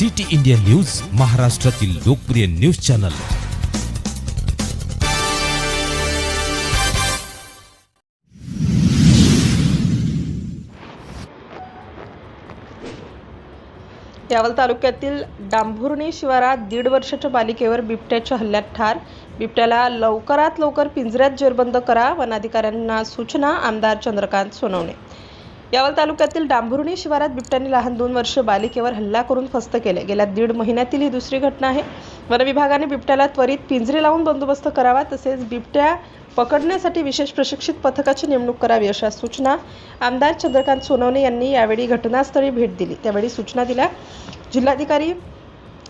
City India news महाराष्ट्रातील लोकप्रिय news channel. Yawal तालुक्यातील डांभुर्णी शिवारात दीड वर्षाच्या बालिकेवर बिबट्याच्या हल्ल्यात ठार. बिबट्याला लवकरात लवकर पिंजऱ्यात जेरबंद करा वनाधिकाऱ्यांना सूचना आमदार चंद्रकांत सोनवणे. यावल तालुक्यातील डांभुर्णी शिवारात बिबट्याने लहान दोन वर्ष बालिकेवर हल्ला करून फस्त केले. गेल्या दीड महिन्यातील ही दुसरी घटना आहे. वनविभागाने बिबट्याला त्वरित पिंजरे लावून बंदोबस्त करावा तसेच बिबट्या पकडण्यासाठी विशेष प्रशिक्षित पथकाची नेमणूक करावी अशा सूचना आमदार चंद्रकांत सोनवणे यांनी यावेळी घटनास्थळी भेट दिली. त्यावेळी सूचना दिल्या. जिल्हाधिकारी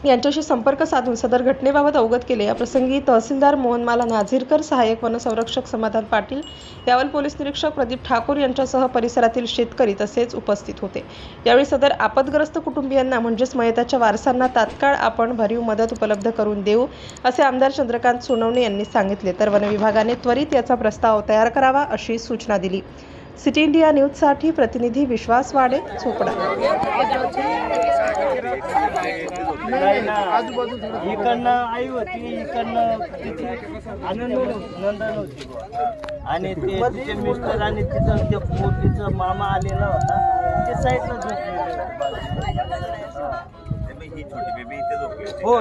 यांच्याशी संपर्क साधून सदर घटनेबाबत अवगत केले. या प्रसंगी तहसीलदार मोहनमाला नाझीरकर सहाय्यक वनसंरक्षक समाधान पाटील यावल पोलीस निरीक्षक प्रदीप ठाकूर यांच्यासह परिसरातील शेतकरी तसेच उपस्थित होते. यावेळी सदर आपदग्रस्त कुटुंबियांना म्हणजेच मयताच्या वारसांना तात्काळ आपण भरीव मदत उपलब्ध करून देऊ असे आमदार चंद्रकांत सोनवणे यांनी सांगितले. तर वनविभागाने त्वरित याचा प्रस्ताव तयार करावा अशी सूचना दिली. सिटी इंडिया न्यूजसाठी प्रतिनिधी विश्वास वाडे चोपडा नाही ना इकडनं आई होती इकडनं तिची आनंद नंदन होती. आणि ते तिचे मिस्टर आणि तिचं ते पोतीचं मामा आलेला होता ते साईडला झोपलेले हो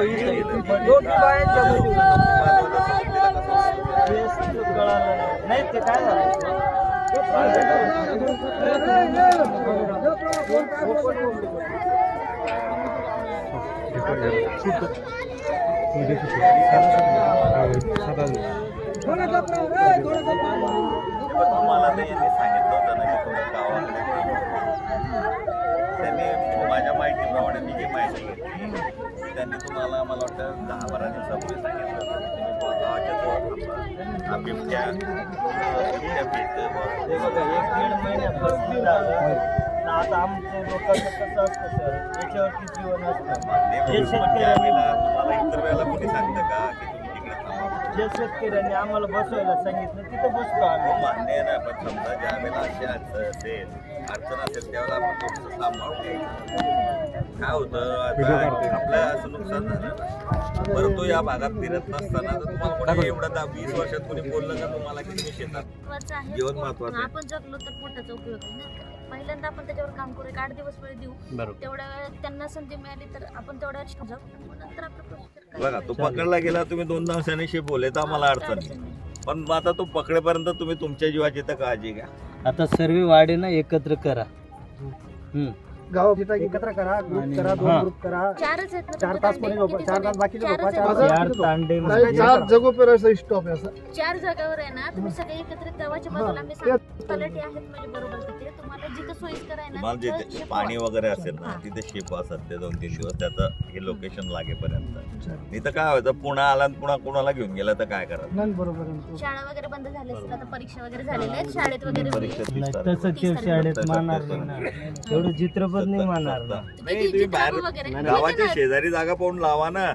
तेच कळालं नाही. नाही ते काय मला नाही यांनी सांगितलं होतं ना की तुम्ही गावाकडे त्यांनी माझ्या माहितीप्रमाणे मी जी माहिती घेतली त्यांनी तुम्हाला मला वाटतं दहा बारा दिवसापूर्वी सांगितलं होतं गावाच्या जवळ थांबा. हा बिबट्या बिबट्या भेटतोय एक दीड महिन्यापासून आता आमच्या लोकांचं कसं असतं सर? याच्यावरती जीवन असतं? मान्य जे आहे. पण शेतकऱ्यांनी त्यावेळेला तुम्हाला इतर वेळेला कोणी सांगतं का की तुम्ही तिकडे थांबा? जे शेतकऱ्यांनी आम्हाला बसवायला सांगितलं तिथं बसतो आम्ही. मान्य आहे ना पण समजा ज्या वेळेला अशी अडचण असेल अडचण असेल त्यावेळेला आपण थोडंसं सांभाळून घ्यायचं. काय होतं आता आपलं असं नुकसान झालं ना. बरं तो या भागात फिरत नसताना तर तुम्हाला कोणी एवढं दहा वीस वर्षात कोणी बोललं का तुम्हाला की तुम्ही शेतात? महत्वाचं आहे. जीवन महत्वाचं आहे. आपण जगलो तर मोठाचा उपयोग आहे ना. पहिल्यांदा आपण त्याच्यावर काम करू एक आठ दिवस वेळ देऊ. तेवढ्या वेळात त्यांना संधी मिळाली तर आपण तेवढ्या वेळात जाऊ मग नंतर आपलं procedure करायचं. बघा तो पकडला गेला तुम्ही दोन दिवसांनी शे बोले तर आम्हाला अडचण नाही. पण मग आता तो पकडेपर्यंत तुम्ही तुमच्या जीवाची तर काळजी घ्या. आता सर्व वाडे ना एकत्र करा. हम्म. गाव एकत्र करा ग्रुप करा. दोन ग्रुप करा चारच आहेत ना चार तास? कोणी चार तास. चार तांडे नाही, चार जगो पेरायचा स्टॉप आहे असं चार जागावर आहे ना तुम्ही सगळे एकत्रित गावाच्या बाजूला मी सांगतो पलटी आहेत म्हणजे बरोबर तिथे तुम्हाला जिथं सोयीस्कर आहे ना तुम्हाला तिथं जिथे शिकवा. पाणी वगैरे असेल ना. तिथे शिप असत ते दोन तीन दिवस त्याचं हे लोकेशन लागेपर्यंत नाही तर काय व्हायचं पुन्हा आला आणि पुन्हा कुणाला घेऊन गेला तर काय करायचं नाही बरोबर आहे. शाळा वगैरे बंद झाल्या असतील आता परीक्षा वगैरे झालेल्या आहेत शाळेत वगैरे. परीक्षा तीस तारखेला. तसं ते शाळेत मानणार नाही ना एवढं चित्रपट नाही मानणार ना नाही तुम्ही बाहेर वगैरे गावाच्या शेजारी जागा पाहून लावा ना.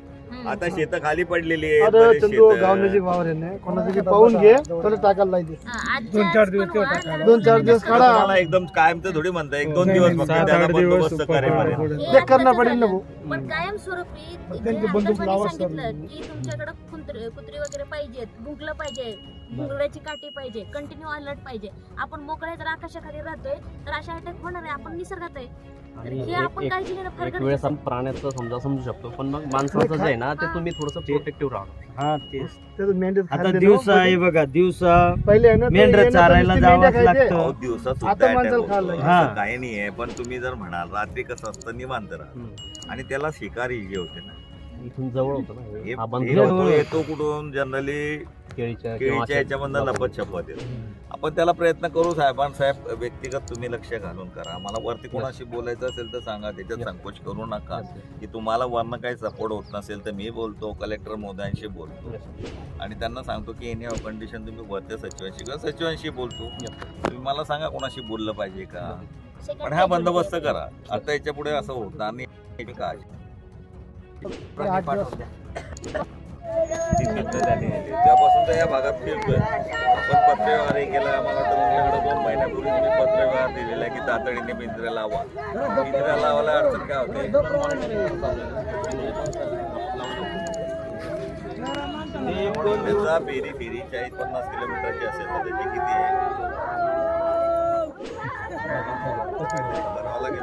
आता शेतं खाली पडलेली चंदू वावर आहे कोणाचं पाहून घे टाकायला दोन चार दिवस काढा. तुम्हाला एकदम कायम तर थोडी म्हणता एक दोन दिवस फक्त त्याला बंदोबस्त करेपर्यंत. करणं पडेल ना पण त्यांचे बंदूक आमदारपणी लावा सांगितलं की तुमच्याकडे कुत्री कुत्री वगैरे पाहिजेत भुंकलं पाहिजे भुंगड्याची काठी पाहिजे कंटिन्यू अलर्ट पाहिजे. आपण मोकळ्या जर आकाशाखाली राहतोय तर अशा अटॅक होणार आहे. आपण निसर्गात आहे. आणि हे एक- आपण फार वेळेस आपण प्राण्याचं समजा समजू शकतो पण मग माणसाचं जे आहे ना ते तुम्ही थोडंसं प्रोटेक्टिव्ह राहा हा तेच त्याचं मेंढ्यात आता खाद्य दिवसा नव्हतं. आहे बघा दिवसा पहिले आहे ना ते मेंढरं येणं चारायला नुसती जावंच मेंढ्या खायचे. लागतं. अहो, सुद्धा माणसाला attack खायला. असं काही नाही आहे पण तुम्ही जर म्हणाल रात्री कसं असतं निवांत राहा आणि त्याला शिकारी जे होते ना इथून जवळ होतं ना हे- हे. बंद होतो- येतो कुठून? जनरली केळीच्या किंवा केळीच्या अशा- याच्यामधनं लपत छपत येतो. आपण त्याला प्रयत्न करू साहेबां साहेब व्यक्तिगत तुम्ही लक्ष घालून करा. मला वरती कोणाशी बोलायचं असेल तर सांगा त्याच्यात संकोच करू नका. की तुम्हाला वरनं काही सपोर्ट होत नसेल तर मी बोलतो कलेक्टर मोदयांशी बोलतो. आणि त्यांना सांगतो की एनी कंडिशन तुम्ही वरच्या सचिवांशी किंवा सचिवांशी बोलतो. तुम्ही मला सांगा कोणाशी बोललं पाहिजे का? पण हा बंदोबस्त. करा. आता याच्यापुढे असं होत नाही. याची नेले. तेव्हापासून तर या भागात फिरतोय. आपण पत्रव्यवहार हे केला. मला वाटतं तुमच्याकडे दोन महिन्यापूर्वी मी पत्रव्यवहार दिलेला की तातडीने पिंजऱ्या लावा. पिंजऱ्या लावायला अडचण काय होते? ते फेरी फेरी चाळीस पन्नास किलोमीटरची असेल तर त्याची किती आहे? लागेल.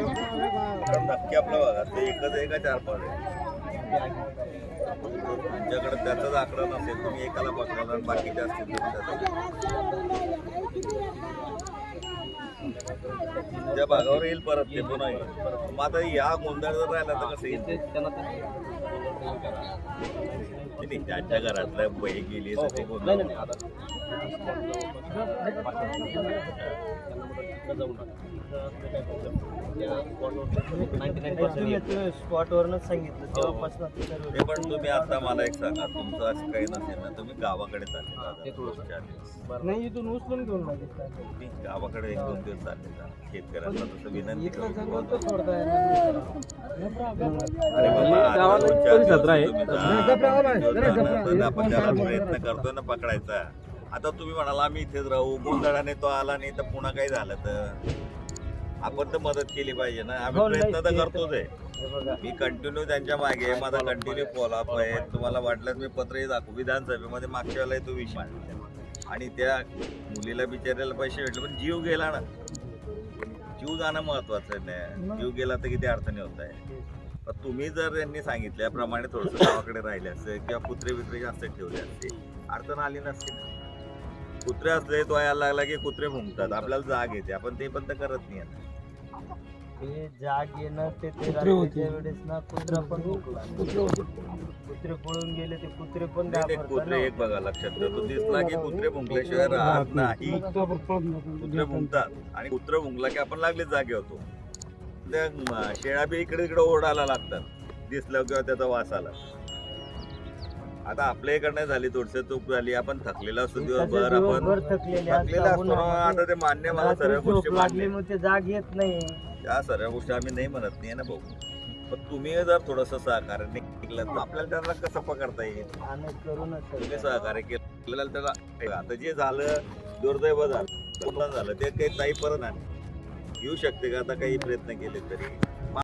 नक्की आपल्या भागात ते एकच आहे का चार पाच आहे? तुमच्याकडे त्याचाच आकडा नसेल तुम्ही एकाला पकडणार आणि बाकीचे असतील त्या भागावर येईल परत ते पुन्हा येईल. मग आता या गोंधळ जर राहिला तर कसं येईल? नाही, नाही, त्यांच्या घरातल्या बही गेली तर ते नाही गोंधळ नाही नाही, आता स्पॉटवरच सांगितलं तेव्हापासून ते सर्व ते पण तुम्ही आता मला एक सांगा. तुमचं असं काही नसेल ना. तुम्ही गावाकडे हा. चालले. नाही इथून उचलून घेऊन गावाकडे एक दोन दिवस चालले जा शेतकऱ्यांना तसं विनंती अरे बाबा, दोन चार दिवस. तुम्ही जा, आपण त्याला प्रयत्न करतोय ना पकडायचा. आता तुम्ही म्हणाला आम्ही इथेच राहू. गोंधळाने तो आला नाही तर पुन्हा काही झालं तर? आपण तर मदत केली पाहिजे ना. आम्ही हो, प्रयत्न नाही, तर ते तर- करतोच आहे. हे बघा. मी कंटिन्यू त्यांच्या मागे. माझा कंटिन्यू फॉलोअप आहे. तुम्हाला वाटलं मी पत्रही दाखवू. विधानसभेमध्ये मागच्या वेळेला तो विषय आणि त्या मुलीला बिचारायला पैसे भेटले पण जीव गेला ना. जीव जाणं महत्वाचं आहे. ना जीव गेला तर किती अडचणी होत आहे पण तुम्ही जर यांनी सांगितल्याप्रमाणे थोडस गावाकडे राहिले असते किंवा कुत्रे बित्रे जास्त ठेवले असते अडचण आली नसती ना. कुत्रे असले तो यायला लागला की कुत्रे भुंकतात. आपल्याला जाग येते. आपण ते पण तर करत नाही आता. ते जाग येणं ते ते रात्रीच्या वेळेस ना कुत्रा पण. कुत्रे पळून गेले ते कुत्रे पण कुत्रे. एक बघा लक्षात ठेवा. तो दिसला की कुत्रे भुंकल्याशिवाय राहत नाही. कुत्रे भुंकतात. आणि कुत्रे भुंकला की आपण लागले जागे होतो. त्या म, शेळ्या बी इकडे इकडे ओरडायला लागतात. दिसलं किंवा त्याचा वास आला. आता आपल्या इकडनं झाली थोडस चूक झाली आपण थकलेला असतो दिवसभर आपण दिवसभर थकलेले असतो ना, आता ते मान्य मला रात्री सर्व गोष्टी झोप लागली मग ते जाग येत नाही. त्या सर्व गोष्टी आम्ही नाही म्हणत नाही ना भाऊ. पण तुम्ही जर थोडस सहकार्य नाही केलं तर आपल्याला त्याला कसं पकडता येईल? आणि करूनच तुम्ही सहकार्य केलं त्याला आता जे झालं दुर्दैव झालं झालं ते काही ताई परत नाही येऊ शकते का? आता काही प्रयत्न केले तरी.